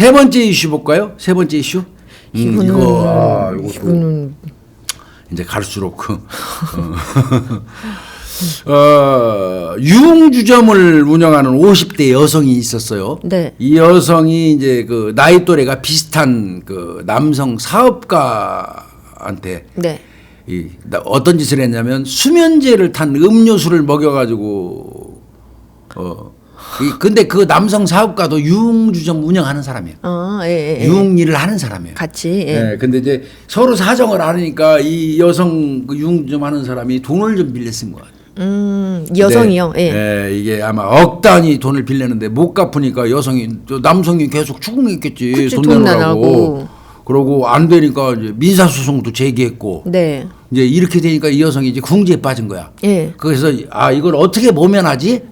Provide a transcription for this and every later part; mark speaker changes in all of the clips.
Speaker 1: 세 번째 이슈 볼까요? 세 번째 이슈. 음,
Speaker 2: 이거는
Speaker 1: 이거 아, 이거
Speaker 2: 이거는
Speaker 1: 이제 갈수록 그 어, 어, 유흥주점을 운영하는 50대 여성이 있었어요.
Speaker 2: 네.
Speaker 1: 이 여성이 이제 그 나이 또래가 비슷한 그 남성 사업가한테
Speaker 2: 네.
Speaker 1: 이 나- 어떤 짓을 했냐면 수면제를 탄 음료수를 먹여가지고 어. 이 근데 그 남성 사업가도 유흥주점 운영하는 사람이에요.
Speaker 2: 아, 예, 예, 예.
Speaker 1: 유흥 일을 하는 사람이에요.
Speaker 2: 같이 예.
Speaker 1: 예, 근데 이제 서로 사정을 아니까 이 여성 그 유흥점 하는 사람이 돈을 좀 빌려 쓴 거야.
Speaker 2: 음, 여성이요.
Speaker 1: 네,
Speaker 2: 예.
Speaker 1: 예, 이게 아마 억 단위 돈을 빌렸는데 못 갚으니까 여성이 또 남성이 계속 추궁했겠지.
Speaker 2: 그치,
Speaker 1: 돈. 내라고. 그러고 안 되니까 이제 민사 소송도 제기했고.
Speaker 2: 네.
Speaker 1: 이제 이렇게 되니까 이 여성이 이제 궁지에 빠진 거야.
Speaker 2: 예.
Speaker 1: 그래서 아 이걸 어떻게 모면하지?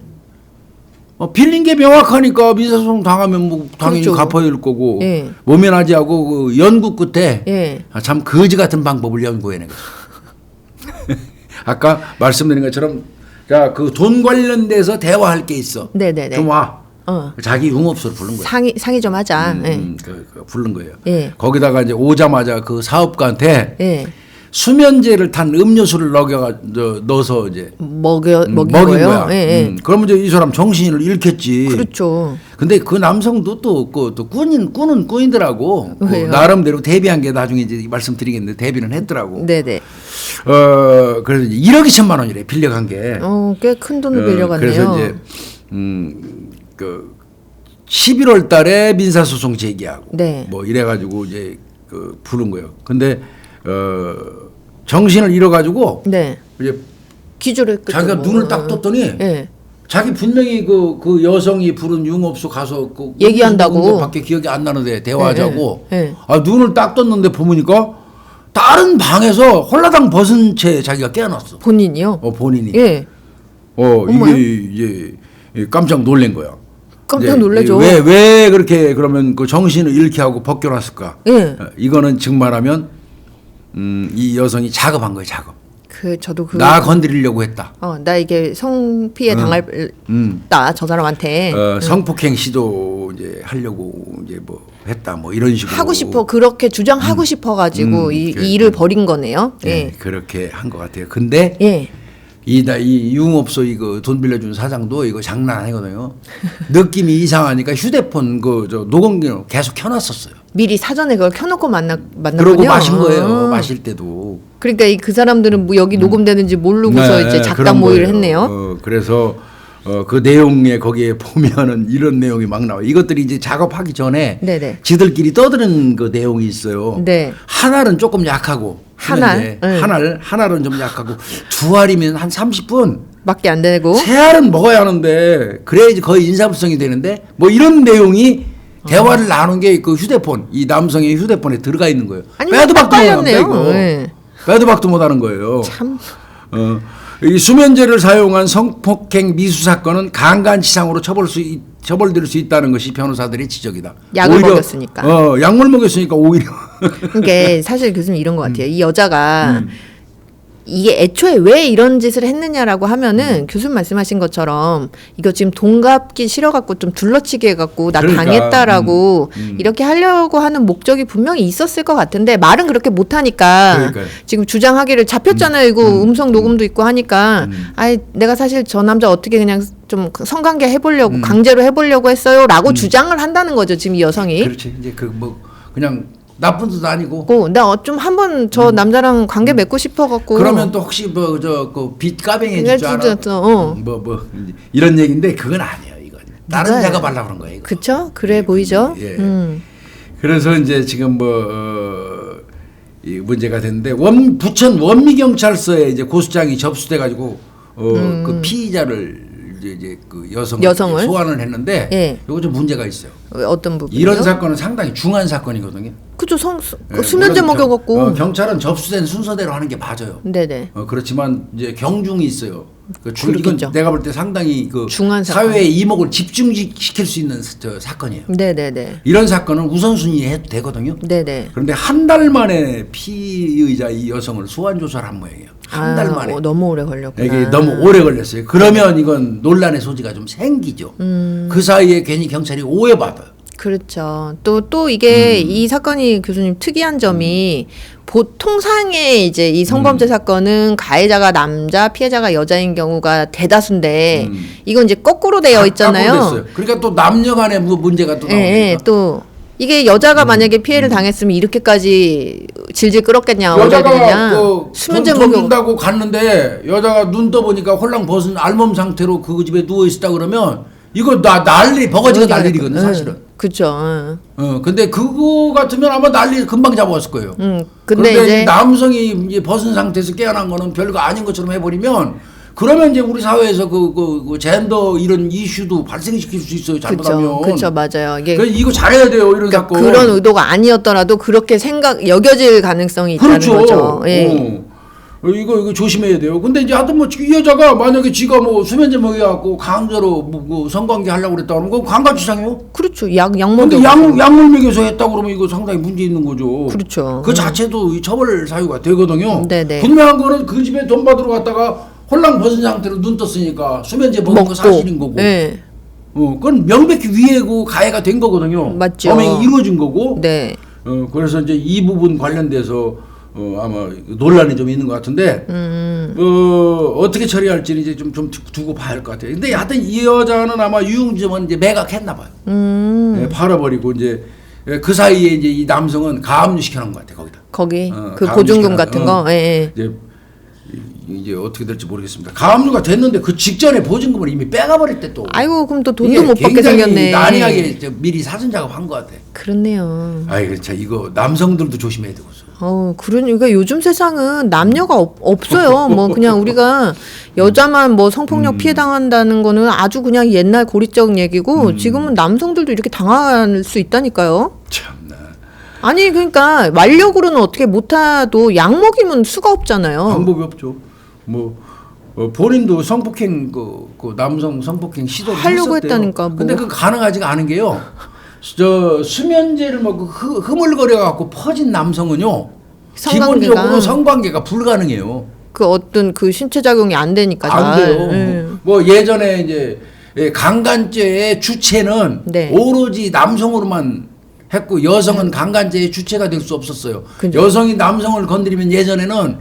Speaker 1: 어, 빌린 게 명확하니까 민사소송 당하면 뭐 당연히
Speaker 2: 그렇죠.
Speaker 1: 갚아야 될 거고
Speaker 2: 예.
Speaker 1: 모면하지 하고 그 연구 끝에
Speaker 2: 예.
Speaker 1: 아, 참 거지 같은 방법을 연구해낸 거죠. 아까 말씀드린 것처럼 자그 돈 관련돼서 대화할 게 있어.
Speaker 2: 네, 네, 네.
Speaker 1: 좀 와.
Speaker 2: 어.
Speaker 1: 자기 융업소를 부른 거야.
Speaker 2: 상의 상의 좀 하자.
Speaker 1: 음,
Speaker 2: 예.
Speaker 1: 음, 그, 그 부른 거예요.
Speaker 2: 예.
Speaker 1: 거기다가 이제 오자마자 그 사업가한테
Speaker 2: 예.
Speaker 1: 수면제를 탄 음료수를 저, 넣어서 이제
Speaker 2: 먹여
Speaker 1: 음,
Speaker 2: 먹인
Speaker 1: 먹인
Speaker 2: 거예요.
Speaker 1: 거야.
Speaker 2: 예, 예.
Speaker 1: 음, 그러면 이제 이 사람 정신을 잃겠지.
Speaker 2: 그렇죠.
Speaker 1: 근데 그 남성도 또, 그, 또 꾼인, 꾼은 꾼이더라고. 그
Speaker 2: 왜요?
Speaker 1: 나름대로 데뷔한 게 나중에 이제 말씀드리겠는데 데뷔는 했더라고.
Speaker 2: 네, 네.
Speaker 1: 어, 그래서 이제 1억 2천만 원이래, 빌려간 게.
Speaker 2: 어, 꽤큰 돈을
Speaker 1: 어,
Speaker 2: 빌려갔네요.
Speaker 1: 그래서 이제, 음, 그, 11월 달에 민사소송 제기하고.
Speaker 2: 네.
Speaker 1: 뭐 이래가지고 이제 그 부른 거예요. 근데, 어, 정신을 잃어가지고
Speaker 2: 네.
Speaker 1: 이제
Speaker 2: 끄
Speaker 1: 자기가 눈을 딱 떴더니
Speaker 2: 예.
Speaker 1: 자기 분명히 그, 그 여성이 부른 융업소 가서 그
Speaker 2: 얘기한다고.
Speaker 1: 밖에 기억이 안 나는데 대화하자고.
Speaker 2: 예, 예.
Speaker 1: 아 눈을 딱 떴는데 보니까 다른 방에서 홀라당 벗은 채 자기가 깨어났어.
Speaker 2: 본인이요?
Speaker 1: 어 본인이.
Speaker 2: 예.
Speaker 1: 어? 이게 이제 깜짝 놀란 거야.
Speaker 2: 깜짝
Speaker 1: 이제
Speaker 2: 놀라죠.
Speaker 1: 왜왜 그렇게 그러면 그 정신을 잃게 하고 벗겨놨을까?
Speaker 2: 예.
Speaker 1: 어, 이거는 증말하면 음, 이 여성이 작업한 거예요, 작업.
Speaker 2: 그 저도 그
Speaker 1: 나 건드리려고 했다.
Speaker 2: 어, 나 이게 성피해 당할
Speaker 1: 음.
Speaker 2: 다저 사람한테
Speaker 1: 어, 성폭행 시도 이제 하려고 이제 뭐 했다 뭐 이런 식으로
Speaker 2: 하고 싶어 그렇게 주장하고 싶어 가지고
Speaker 1: 음,
Speaker 2: 이,
Speaker 1: 그-
Speaker 2: 이 일을 벌인 거네요.
Speaker 1: 예,
Speaker 2: 예.
Speaker 1: 그렇게 한 것 같아요. 근데
Speaker 2: 예.
Speaker 1: 이나 이 유흥업소 이거 돈 빌려준 사장도 이거 장난 아니거든요. 느낌이 이상하니까 휴대폰 그 저 녹음기로 계속 켜놨었어요.
Speaker 2: 미리 사전에 그걸 켜놓고 만나 만났군요.
Speaker 1: 그러고 마신 거예요.
Speaker 2: 아.
Speaker 1: 마실 때도.
Speaker 2: 그러니까 이 그 사람들은 뭐 여기 녹음되는지 모르고서
Speaker 1: 네,
Speaker 2: 이제
Speaker 1: 네,
Speaker 2: 작당
Speaker 1: 그런
Speaker 2: 모의를
Speaker 1: 거예요.
Speaker 2: 했네요.
Speaker 1: 어, 그래서 어, 그 내용에 거기에 보면은 이런 내용이 막 나와. 요 이것들이 이제 작업하기 전에
Speaker 2: 네네.
Speaker 1: 지들끼리 떠드는 그 내용이 있어요.
Speaker 2: 네.
Speaker 1: 한 알은 조금 약하고
Speaker 2: 한 알?
Speaker 1: 하는데
Speaker 2: 네.
Speaker 1: 한 알, 한 알은 좀 약하고 두 알이면 한 30분.
Speaker 2: 밖에 안 되고.
Speaker 1: 세 알은 먹어야 하는데 그래야지 거의 인사불성이 되는데 뭐 이런 내용이 대화를 나눈 게 그 휴대폰 이 남성의 휴대폰에 들어가 있는 거예요.
Speaker 2: 아니,
Speaker 1: 빼도 박도 못한다. 이거.
Speaker 2: 네.
Speaker 1: 빼도 박도 못하는 거예요.
Speaker 2: 참.
Speaker 1: 어, 이 수면제를 사용한 성폭행 미수 사건은 강간치상으로 처벌 수 있- 처벌될 수 있다는 것이 변호사들의 지적이다.
Speaker 2: 약을 먹였으니까.
Speaker 1: 어, 약물 먹였으니까 오히려
Speaker 2: 그러니까 사실 교수님 이런 것 같아요. 이 여자가
Speaker 1: 음.
Speaker 2: 이게 애초에 왜 이런 짓을 했느냐라고
Speaker 1: 음.
Speaker 2: 하면은 교수님 말씀하신 것처럼 이거 지금 돈 갚기 싫어갖고 좀 둘러치게 해갖고 나
Speaker 1: 그러니까,
Speaker 2: 당했다라고
Speaker 1: 음, 음.
Speaker 2: 이렇게 하려고 하는 목적이 분명히 있었을 것 같은데 말은 그렇게 못하니까
Speaker 1: 그러니까요.
Speaker 2: 지금 주장하기를 잡혔잖아요. 이거 음, 성 녹음도 있고 하니까
Speaker 1: 음.
Speaker 2: 아이 내가 사실 저 남자 어떻게 그냥 좀 성관계 해보려고
Speaker 1: 음.
Speaker 2: 강제로 해보려고 했어요라고 주장을 한다는 거죠. 지금 이 여성이.
Speaker 1: 그렇지 이제 그 뭐 그냥 나쁜 뜻 아니고
Speaker 2: 고, 나좀 한번 저 남자랑 관계 맺고 싶어갖고.
Speaker 1: 음. 그러면 또 혹시 뭐 저그빚 까뱅이
Speaker 2: 그래,
Speaker 1: 줄줄 알아?
Speaker 2: 진짜, 어.
Speaker 1: 뭐 뭐 이런 얘기인데 그건 아니에요 이건 다른
Speaker 2: 맞아요.
Speaker 1: 작업하려고 그런 거예요. 이거.
Speaker 2: 그쵸? 그래 보이죠?
Speaker 1: 예.
Speaker 2: 음.
Speaker 1: 그래서 이제 지금 뭐, 어, 이 문제가 됐는데, 원, 부천 원미경찰서에 이제 고수장이 접수돼 가지고, 어, 그 피의자를 이제, 이제 그 여성을,
Speaker 2: 음. 여성을?
Speaker 1: 소환을 했는데,
Speaker 2: 예.
Speaker 1: 요거 좀 문제가 있어요.
Speaker 2: 어떤 부분?
Speaker 1: 이런 사건은 상당히 중한 사건이거든요.
Speaker 2: 그죠? 성, 수-
Speaker 1: 예,
Speaker 2: 그 수면제
Speaker 1: 물론 경-
Speaker 2: 먹여갖고.
Speaker 1: 어, 경찰은 접수된 순서대로 하는 게 맞아요.
Speaker 2: 네네.
Speaker 1: 어, 그렇지만 이제 경중이 있어요. 그 중, 이건. 내가 볼 때 상당히 그
Speaker 2: 중한 사건.
Speaker 1: 사회의 이목을 집중시킬 수 있는 사- 저 사건이에요.
Speaker 2: 네네네.
Speaker 1: 이런 사건은 우선순위 해도 되거든요.
Speaker 2: 네네.
Speaker 1: 그런데 한 달 만에 피의자 이 여성을 소환 조사를 한 모양이에요. 한 달
Speaker 2: 아,
Speaker 1: 만에.
Speaker 2: 어, 너무 오래 걸렸구나.
Speaker 1: 이게 너무 오래 걸렸어요. 그러면 이건 논란의 소지가 좀 생기죠.
Speaker 2: 음.
Speaker 1: 그 사이에 괜히 경찰이 오해받아요.
Speaker 2: 그렇죠. 또 또 이게 이 사건이 교수님 특이한 점이 보통상의 이제 이 성범죄 사건은 가해자가 남자, 피해자가 여자인 경우가 대다수인데
Speaker 1: 음.
Speaker 2: 이건 이제 거꾸로 되어
Speaker 1: 다-
Speaker 2: 있잖아요.
Speaker 1: 다 됐어요. 그러니까 또 남녀 간의 무- 문제가 또
Speaker 2: 예,
Speaker 1: 나오니까.
Speaker 2: 예, 또 이게 여자가 만약에 피해를 당했으면 이렇게까지 질질 끌었겠냐,
Speaker 1: 여자가
Speaker 2: 어려겠냐.
Speaker 1: 그
Speaker 2: 수면 제 목욕
Speaker 1: 준다고 갔는데 여자가 눈 떠보니까 홀랑 벗은 알몸 상태로 그 집에 누워 있었다 그러면 이거 나 난리 버거지가 난리거든 사실은.
Speaker 2: 응.
Speaker 1: 어 근데 그거 같으면 아마 난리 금방 잡아왔을 거예요.
Speaker 2: 음, 근데
Speaker 1: 그런데
Speaker 2: 이제
Speaker 1: 이 남성이 이제 벗은 상태에서 깨어난 거는 별거 아닌 것처럼 해버리면 그러면 이제 우리 사회에서 그, 그, 그 젠더 이런 이슈도 발생시킬 수 있어요 잘못하면.
Speaker 2: 그렇죠, 그렇죠, 맞아요. 이게
Speaker 1: 그래서 이거 잘해야 돼요 이런
Speaker 2: 그러니까
Speaker 1: 사건.
Speaker 2: 그런 의도가 아니었더라도 그렇게 생각 여겨질 가능성이 있다는
Speaker 1: 그렇죠.
Speaker 2: 거죠. 예.
Speaker 1: 어. 이거 이거 조심해야 돼요. 근데 이제 하여튼 뭐 이 여자가 만약에 지가 뭐 수면제 먹여갖고 강제로 뭐, 뭐 성관계 하려고 그랬다 그러면 그거 강간치상이요.
Speaker 2: 그렇죠. 약 약물
Speaker 1: 근데 약 약물 먹여서 했다 그러면 이거 상당히 문제 있는 거죠.
Speaker 2: 그렇죠.
Speaker 1: 그 자체도 이 처벌 사유가 되거든요.
Speaker 2: 네네.
Speaker 1: 분명한 거는 그 집에 돈 받으러 갔다가 홀랑 벗은 상태로 눈 떴으니까 수면제 먹은 거 사실인 거고.
Speaker 2: 예.
Speaker 1: 어, 그건 명백히 위해고 가해가 된 거거든요.
Speaker 2: 맞죠.
Speaker 1: 범행이 이루어진 거고.
Speaker 2: 네.
Speaker 1: 어, 그래서 이제 이 부분 관련돼서 어, 아마 논란이 좀 있는 것 같은데
Speaker 2: 음.
Speaker 1: 어, 어떻게 처리할지는 이제 좀, 좀 두- 두고 봐야 할 것 같아요. 근데 하여튼 이 여자는 아마 유흥점은 이제 매각했나 봐요.
Speaker 2: 음.
Speaker 1: 예, 팔아버리고 이제 예, 그 사이에 이제 이 남성은 가압류 시켜 놓은 것 같아 거기다.
Speaker 2: 거기
Speaker 1: 어,
Speaker 2: 그 보증금. 같은
Speaker 1: 어.
Speaker 2: 거. 예. 예.
Speaker 1: 이제 이- 이제 어떻게 될지 모르겠습니다. 가압류가 됐는데 그 직전에 보증금을 이미 빼가버릴 때 또.
Speaker 2: 아이고 그럼 또 돈도 못 받게 생겼네.
Speaker 1: 난이하게 저 미리 사전 작업한 것 같아.
Speaker 2: 그렇네요.
Speaker 1: 아이 그렇죠. 이거 남성들도 조심해야 되고.
Speaker 2: 어, 그러니까 요즘 세상은 남녀가 없, 없어요. 뭐 그냥 우리가 여자만 뭐 성폭력
Speaker 1: 음.
Speaker 2: 피해 당한다는 거는 아주 그냥 옛날 고리적 얘기고
Speaker 1: 음.
Speaker 2: 지금은 남성들도 이렇게 당할 수 있다니까요.
Speaker 1: 참나.
Speaker 2: 아니 그러니까 완력으로는 어떻게 못하도 약 먹이면 수가 없잖아요.
Speaker 1: 방법이 없죠. 뭐 어, 본인도 성폭행 그, 그 남성 성폭행 시도를
Speaker 2: 하려고
Speaker 1: 했었대요.
Speaker 2: 했다니까, 뭐.
Speaker 1: 근데 그 가능하지가 않은 게요. 저 수면제를 먹고 흐, 흐물거려 갖고 퍼진 남성은요.
Speaker 2: 성관계가.
Speaker 1: 기본적으로 성관계가 불가능해요.
Speaker 2: 그 어떤 그 신체 작용이 안 되니까
Speaker 1: 안
Speaker 2: 잘.
Speaker 1: 돼요.
Speaker 2: 예.
Speaker 1: 뭐 예전에 이제 예, 강간죄의 주체는
Speaker 2: 네.
Speaker 1: 오로지 남성으로만 했고 여성은 강간죄의 주체가 될 수 없었어요.
Speaker 2: 그죠.
Speaker 1: 여성이 남성을 건드리면 예전에는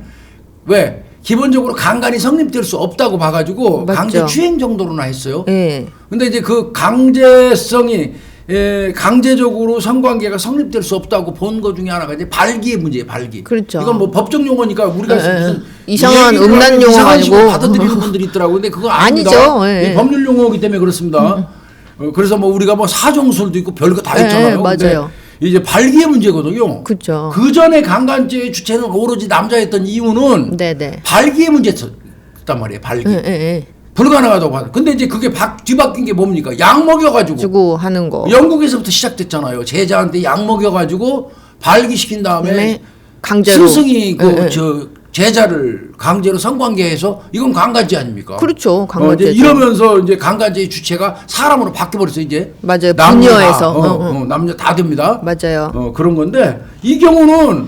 Speaker 1: 왜 기본적으로 강간이 성립될 수 없다고 봐가지고
Speaker 2: 맞죠.
Speaker 1: 강제 추행 정도로나 했어요.
Speaker 2: 예.
Speaker 1: 근데 이제 그 강제성이 예, 강제적으로 성관계가 성립될 수 없다고 본 것 중에 하나가 이제 발기의 문제예요, 발기.
Speaker 2: 그렇죠.
Speaker 1: 이건 뭐 법적 용어니까 우리가
Speaker 2: 예, 예.
Speaker 1: 무슨
Speaker 2: 이상한
Speaker 1: 얘기를
Speaker 2: 음란
Speaker 1: 하면
Speaker 2: 용어가
Speaker 1: 이상한 식으로
Speaker 2: 아니고.
Speaker 1: 받아들이는 분들이 있더라고. 근데 그거 아닙니다.
Speaker 2: 아니죠, 예.
Speaker 1: 이 법률 용어이기 때문에 그렇습니다. 어, 그래서 뭐 우리가 뭐 사정술도 있고 별거 다
Speaker 2: 예,
Speaker 1: 있잖아요.
Speaker 2: 예,
Speaker 1: 근데
Speaker 2: 맞아요.
Speaker 1: 이제 발기의 문제거든요.
Speaker 2: 그죠.
Speaker 1: 그 전에 강간죄의 주체는 오로지 남자였던 이유는
Speaker 2: 네 네.
Speaker 1: 발기의 문제였단 말이에요. 발기.
Speaker 2: 예, 예, 예.
Speaker 1: 불가능하다고 봐. 근데 이제 그게 바, 뒤바뀐 게 뭡니까? 약 먹여가지고.
Speaker 2: 주고 하는 거.
Speaker 1: 영국에서부터 시작됐잖아요. 제자한테 약 먹여가지고 발기시킨 다음에
Speaker 2: 그다음에 강제로.
Speaker 1: 스승이 그
Speaker 2: 예, 예.
Speaker 1: 저 제자를 강제로 성관계해서 이건 강간죄 아닙니까?
Speaker 2: 그렇죠.
Speaker 1: 어,
Speaker 2: 강간죄죠.
Speaker 1: 이제 이러면서 이제 강간죄의 주체가 사람으로 바뀌어버렸어요 이제.
Speaker 2: 맞아요.
Speaker 1: 남녀 다,
Speaker 2: 분녀에서.
Speaker 1: 어,
Speaker 2: 어, 어.
Speaker 1: 어, 남녀 다 됩니다.
Speaker 2: 맞아요.
Speaker 1: 어, 그런 건데 이 경우는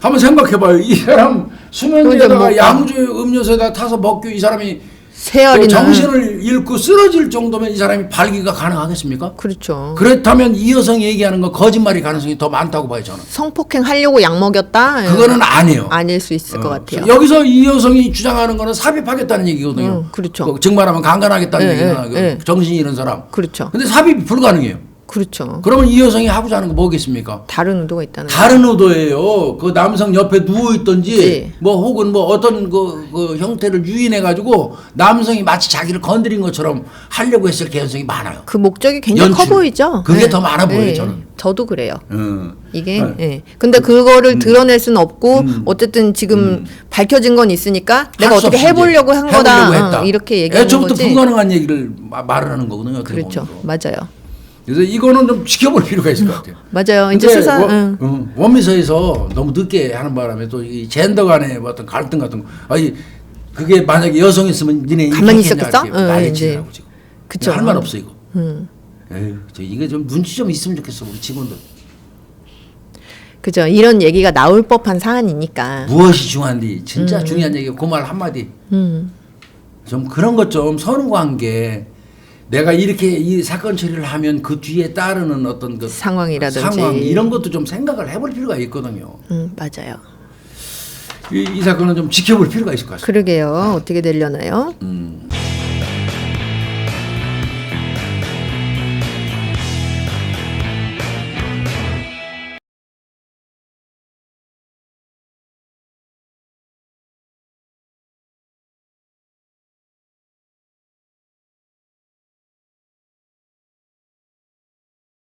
Speaker 1: 한번 생각해봐요. 이 사람 수면제에다가
Speaker 2: 뭐,
Speaker 1: 양주 음료수에다 타서 먹고 이 사람이 또 정신을 잃고 쓰러질 정도면 이 사람이 발기가 가능하겠습니까?
Speaker 2: 그렇죠.
Speaker 1: 그렇다면 이 여성이 얘기하는 거 거짓말일 가능성이 더 많다고 봐요 저는.
Speaker 2: 성폭행 하려고 약 먹였다?
Speaker 1: 그거는 아니에요.
Speaker 2: 아닐 수 있을 것
Speaker 1: 어,
Speaker 2: 같아요.
Speaker 1: 여기서 이 여성이 주장하는 거는 삽입하겠다는 얘기거든요.
Speaker 2: 음, 그렇죠.
Speaker 1: 그 증말하면 강간하겠다는
Speaker 2: 예,
Speaker 1: 얘기잖아.
Speaker 2: 예,
Speaker 1: 그
Speaker 2: 예.
Speaker 1: 정신이 잃은 사람.
Speaker 2: 그렇죠.
Speaker 1: 근데 삽입이 불가능해요.
Speaker 2: 그렇죠.
Speaker 1: 그러면 이 여성이 하고자 하는 거 뭐겠습니까?
Speaker 2: 다른 의도가 있다는 거.
Speaker 1: 다른 의도예요. 그 남성 옆에 누워 있던지
Speaker 2: 네.
Speaker 1: 뭐 혹은 뭐 어떤 그, 그 형태를 유인해 가지고 남성이 마치 자기를 건드린 것처럼 하려고 했을 개연성이 많아요.
Speaker 2: 그 목적이 굉장히 커
Speaker 1: 연출.
Speaker 2: 보이죠.
Speaker 1: 그게 더 많아 보여요, 저는.
Speaker 2: 저도 그래요.
Speaker 1: 음.
Speaker 2: 이게
Speaker 1: 네.
Speaker 2: 예. 근데 그거를 드러낼 수는 없고
Speaker 1: 음.
Speaker 2: 어쨌든 지금 밝혀진 건 있으니까 내가 어떻게
Speaker 1: 없이
Speaker 2: 해보려고
Speaker 1: 이제
Speaker 2: 한 거다
Speaker 1: 해보려고 했다.
Speaker 2: 어, 이렇게 얘기하는
Speaker 1: 애초부터
Speaker 2: 거지.
Speaker 1: 불가능한 얘기를 마- 말을 하는 거거든요. 어떻게
Speaker 2: 그렇죠.
Speaker 1: 보면.
Speaker 2: 맞아요.
Speaker 1: 그래서 이거는 좀 지켜볼 필요가 있을 것 같아요.
Speaker 2: 맞아요. 이제
Speaker 1: 원,
Speaker 2: 응.
Speaker 1: 응, 원미서에서 너무 늦게 하는 바람에 또 이 젠더 간의 어떤 갈등 같은 거. 아니 그게 만약에 여성이었으면 니네 이렇게
Speaker 2: 가만히 있었겠어?
Speaker 1: 이렇게
Speaker 2: 응,
Speaker 1: 지금.
Speaker 2: 그쵸.
Speaker 1: 할말 없어 이거.
Speaker 2: 음.
Speaker 1: 에휴, 저 이게 좀 눈치 좀 있으면 좋겠어 우리 직원들.
Speaker 2: 그죠. 이런 얘기가 나올 법한 사안이니까.
Speaker 1: 무엇이 중요한디 진짜 중요한 얘기 그말 한마디
Speaker 2: 음.
Speaker 1: 좀 그런 것좀 선후 관계 내가 이렇게 이 사건 처리를 하면 그 뒤에 따르는 어떤 그
Speaker 2: 상황이라든지.
Speaker 1: 상황 이런 것도 좀 생각을 해볼 필요가 있거든요.
Speaker 2: 음, 맞아요.
Speaker 1: 이, 이 사건은 좀 지켜볼 필요가 있을 것 같습니다.
Speaker 2: 그러게요. 어떻게 되려나요?
Speaker 1: 음.